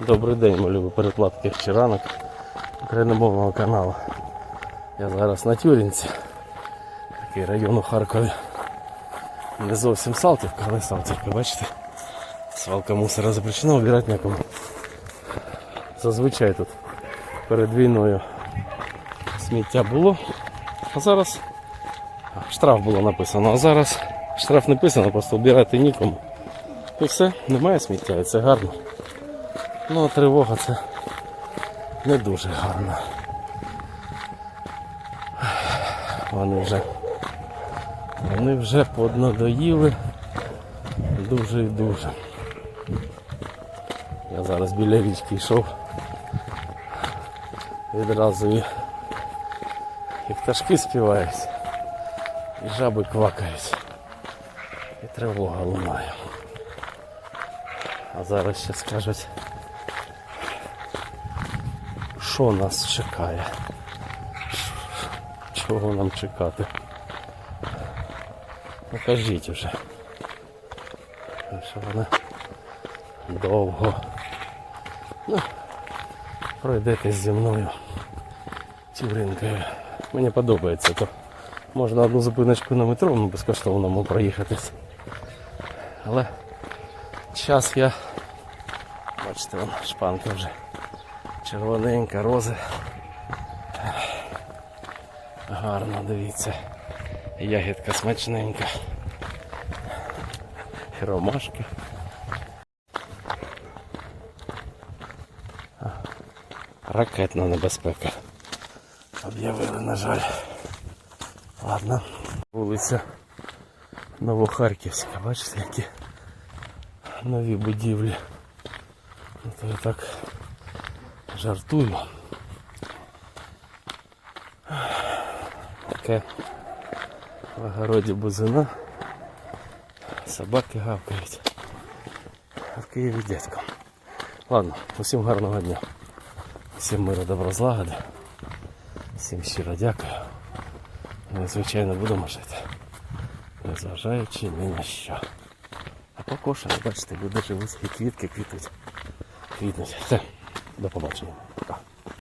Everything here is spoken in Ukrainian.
Добрий день, мої любі перекладки ранок україномовного каналу. Я зараз на Тюрінці, такий район у Харкові. Не зовсім Салтівка, але Салтівка, бачите? Свалка мусора запрещена, убирати некому. Зазвичай тут перед війною сміття було, а зараз штраф було написано, а зараз штраф не написано, просто вбирати нікому. І все, немає сміття, і це гарно. Ну, а тривога це не дуже гарно. Вони вже вони вже поднадоїли дуже і дуже. Я зараз біля річки йшов. Відразу і, і пташки співають, і жаби квакають, і тривога лунає. А зараз ще скажуть, що нас чекає. Чого нам чекати? Ну кажіть вже. Що вона довго. Ну, пройдетесь зі мною тюринкою. Мені подобається, то можна одну зупиночку на метро ну, безкоштовному проїхатись. Але час я бачите, вон шпанка вже червоненька, рози. Гарно, дивіться. Ягідка смачненька. Ромашки. Ракетна небезпека. Об'явили, на жаль. Ладно. Вулиця Новохарківська, бачите, які нові будівлі. Ну, так жартую. Таке в огороді бузина. Собаки гавкають. А в Києві дядько. Ладно, усім гарного дня. Всім миру добро злагоди. Всім щиро дякую. Ми, звичайно, будемо жити. Незважаючи ні на що. А покошено, бачите, люди живуть і квітки квітуть. Квітнуть. До побачення.